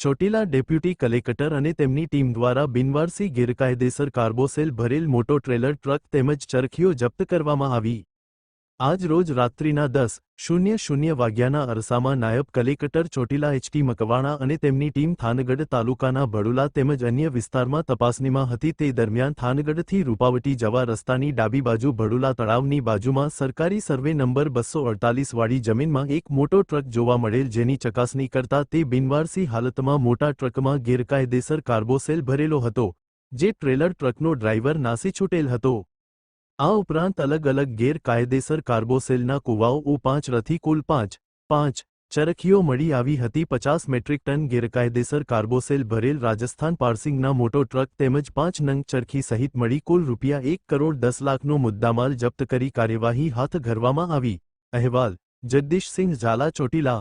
Chotila deputy collector અને તેમની team દ્વારા બિનવારસી ગેરકાયદેસર કાર્બોસેલ ભરેલ મોટો ટ્રેલર ટ્રક તેમજ ચરખીઓ જપ્ત કરવામાં આવી. આજ રોજ રાત્રિના દસ, શૂન્ય શૂન્ય વાગ્યાના અરસામાં નાયબ કલેક્ટર ચોટીલા એચટી મકવાણા અને તેમની ટીમ થાનગઢ તાલુકાના ભડુલા તેમજ અન્ય વિસ્તારમાં તપાસણીમાં હતી. તે દરમિયાન થાનગઢથી રૂપાવટી જવા રસ્તાની ડાબી બાજુ ભડુલા તળાવની બાજુમાં સરકારી સર્વે નંબર બસો અડતાલીસવાળી જમીનમાં એક મોટો ટ્રક જોવા મળેલ જેની ચકાસણી કરતા તે બિનવારસી હાલતમાં મોટા ટ્રકમાં ગેરકાયદેસર કાર્બોસેલ ભરેલો હતો, જે ટ્રેલર ટ્રકનો ડ્રાઈવર નાસી છૂટેલ હતો. આ ઉપરાંત અલગ અલગ ગેરકાયદેસર કાર્બોસેલના કુવાઓ પાંચ રથી કુલ પાંચ પાંચ ચરખીઓ મળી આવી હતી પચાસ મેટ્રિક ટન ગેરકાયદેસર કાર્બોસેલ ભરેલ રાજસ્થાન પાર્સિંગના મોટો ટ્રક તેમજ પાંચ નંગ ચરખી સહિત મળી કુલ રૂપિયા એક કરોડ દસ લાખનો મુદ્દામાલ જપ્ત કરી કાર્યવાહી હાથ ધરવામાં આવી. અહેવાલ, જગદીશસિંહ ઝાલા ચોટીલા